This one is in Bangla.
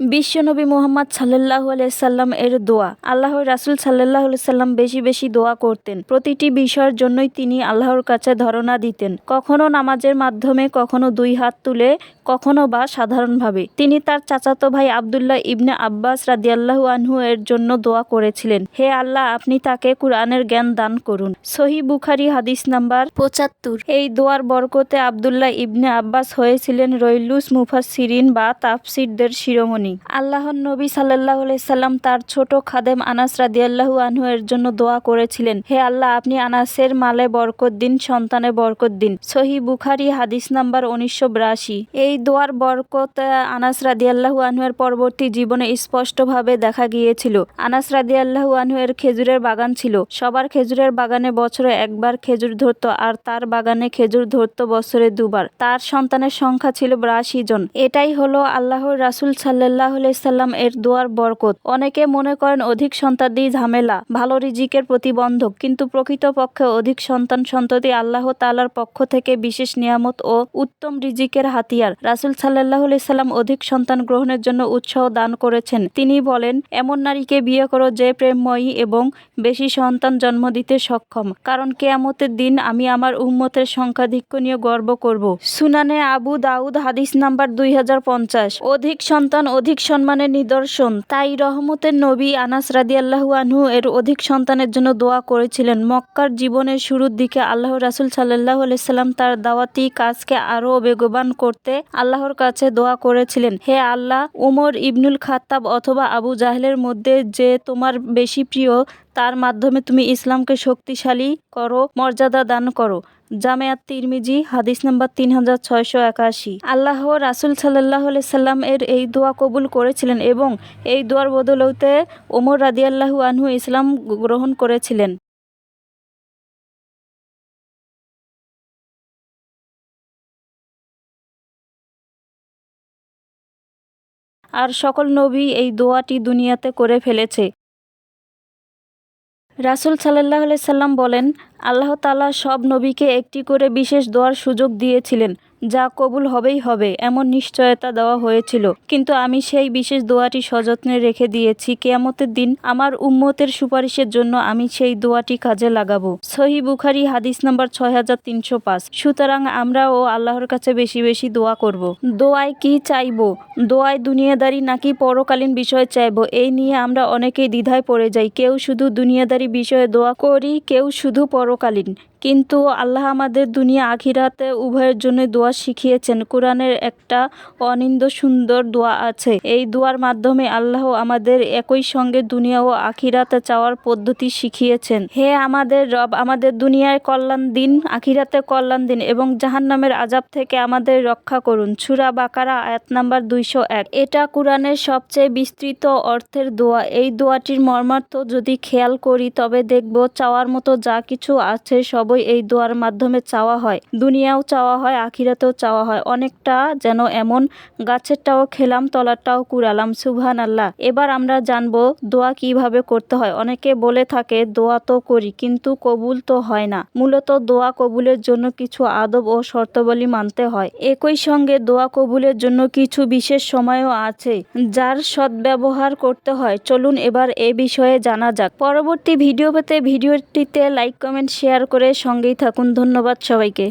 বিশ্বনবী মোহাম্মদ সাল্লাহ সাল্লাম এর দোয়া। আল্লাহর রাসুল সাল্লাহ সাল্লাম বেশি বেশি দোয়া করতেন। প্রতিটি বিষয়ের জন্যই তিনি আল্লাহর কাছে ধরনা দিতেন। কখনো নামাজের মাধ্যমে, কখনো দুই হাত তুলে, কখনো বা সাধারণভাবে। তিনি তার চাচাতো ভাই আবদুল্লাহ ইবনে আব্বাস রাদিয়াল্লাহু আনহু এর জন্য দোয়া করেছিলেন। হে আল্লাহ, আপনি তাকে কুরআনের জ্ঞান দান করুন। সহি বুখারি হাদিস নাম্বার পঁচাত্তর। এই দোয়ার বরকতে আবদুল্লাহ ইবনে আব্বাস হয়েছিলেন রইলুস মুফাসসিরিন বা তাফসিরদের শিরোমণি। আল্লাহর নবী আলাইহি সাল্লাম তার ছোট খাদেম আনাস রাদিয়াল্লাহু আনহু এর জন্য দোয়া করেছিলেন, হে আল্লাহ, আপনি আনাসের মালে বরকত দিন সন্তানে বরকত দিন। সহি বুখারি হাদিস নাম্বার উনিশশো বিরাশি। এই দোয়ার বরকত আনাস রাদিয়াল্লাহু আনহু এর পরবর্তী জীবনে স্পষ্টভাবে দেখা গিয়েছিল। আনাস রাদিয়াল্লাহু আনহু এর খেজুরের বাগান ছিল। সবার খেজুরের বাগানে বছরে একবার খেজুর ধরতো আর তার বাগানে খেজুর ধরতো বছরে দুবার। তার সন্তানের সংখ্যা ছিল বিরাশি জন। এটাই হলো আল্লাহর রাসূল সাল্লাল্লাহু আলাইহি সাল্লাম এর দোয়ার বরকত। অনেকে মনে করেন অধিক সন্তাদি ঝামেলা, ভালো রিজিকের প্রতিবন্ধক, কিন্তু প্রকৃতপক্ষে অধিক সন্তান সন্ততি আল্লাহ তাআলার পক্ষ থেকে বিশেষ নিয়ামত ও উত্তম রিজিকের হাতিয়ার। রাসূল আলাইহি সাল্লাম অধিক সন্তান গ্রহণের জন্য উৎসাহ দান করেছেন। তিনি বলেন, এমন নারীকে বিয়ে করো যে প্রেমময়ী এবং বেশি সন্তান জন্ম দিতে সক্ষম। কারণ কেয়ামতের দিন আমি আমার উম্মতের সংখ্যাধিক্য নিয়ে গর্ব করব। সুনানে আবু দাউদ হাদিস নাম্বার দুই হাজার পঞ্চাশ। অধিক সন্তান অধিক সম্মানের নিদর্শন। তাই রহমতের নবী আনাস রাদিয়াল্লাহু আনহু এর অধিক সন্তানের জন্য দোয়া করেছিলেন। মক্কার জীবনের শুরুর দিকে আল্লাহ রাসূল সাল্লাল্লাহু আলাইহি সাল্লাম তার দাওয়াতি কাজকে আরও বেগবান করতে আল্লাহর কাছে দোয়া করেছিলেন। হে আল্লাহ, উমর ইবনুল খাত্তাব অথবা আবু জাহেলের মধ্যে যে তোমার বেশি প্রিয়, তার মাধ্যমে তুমি ইসলামকে শক্তিশালী করো, মর্যাদা দান করো। জামেয়াত তিরমিজি, হাদিস নাম্বার তিন হাজার ছয়শো একাশি। আল্লাহ রাসুল সাল্লাহ সাল্লাম এর এই দোয়া কবুল করেছিলেন এবং এই দোয়ার বদলতে ওমর রাদিয়াল্লাহু আনহু ইসলাম গ্রহণ করেছিলেন। আর সকল নবী এই দোয়াটি দুনিয়াতে করে ফেলেছে। রাসুল সাল্লাহ সাল্লাম বলেন আল্লাহ তালা সব নবীকে একটি করে বিশেষ দোয়ার সুযোগ দিয়েছিলেন। যা কবুল হবেই হবে, এমন নিশ্চয়তা দেওয়া হয়েছিল। কিন্তু আমি সেই বিশেষ দোয়াটি সযত্নে রেখে দিয়েছি, কেয়ামতের দিন আমার উম্মতের সুপারিশের জন্য আমি সেই দোয়াটি কাজে লাগাবো। সহি বুখারি, হাদিস নাম্বার ছয় হাজার তিনশো পাঁচ। সুতরাং আমরা ও আল্লাহর কাছে বেশি বেশি দোয়া করব। দোয়ায় কি চাইব? দোয়ায় দুনিয়াদারি নাকি পরকালীন বিষয় চাইব? এই নিয়ে আমরা অনেকেই দ্বিধায় পড়ে যাই। কেউ শুধু দুনিয়াদারি বিষয়ে দোয়া করি, কেউ শুধু পরকালীন। কিন্তু আল্লাহ আমাদের দুনিয়া আখিরাতে উভয়ের জন্য দোয়া শিখিয়েছেন। কোরআনের একটা অনিন্দ সুন্দর দোয়া আছে। এই দোয়ার মাধ্যমে আল্লাহ আমাদের একই সঙ্গে দুনিয়া ও আখিরাতে চাওয়ার পদ্ধতি শিখিয়েছেন। হে আমাদের রব, আমাদের দুনিয়ায় কল্যাণ দিন, আখিরাতে কল্যাণ দিন এবং জাহান্নামের আজাব থেকে আমাদের রক্ষা করুন। ছুরা বাকারা, আয়াত নাম্বার দুইশো এক। এটা কোরআনের সবচেয়ে বিস্তৃত অর্থের দোয়া। এই দোয়াটির মর্মার্থ যদি খেয়াল করি, তবে দেখব চাওয়ার মতো যা কিছু আছে সবই এই দোয়ার মাধ্যমে চাওয়া হয়। দুনিয়াও চাওয়া হয়, আখিরাতেও চাওয়া হয়। অনেকটা যেন এমন গাছেরটাও খেলাম, তলারটাও কুড়ালাম সুবহান আল্লাহ এবার আমরা জানব দোয়া কীভাবে করতে হয়। অনেকে বলে থাকে, দোয়া তো করি, কিন্তু কবুল তো হয় না। মূলত দোয়া কবুলের জন্য কিছু আদব ও শর্তাবলী মানতে হয়। একই সঙ্গে দোয়া কবুলের জন্য কিছু বিশেষ সময়ও আছে, যার সদ্ব্যবহার করতে হয়। চলুন এবার এ বিষয়ে জানা যাক। পরবর্তী ভিডিও পেতে ভিডিওটিতে লাইক, কমেন্ট, শেয়ার করে সঙ্গেই থাকুন। ধন্যবাদ সবাইকে।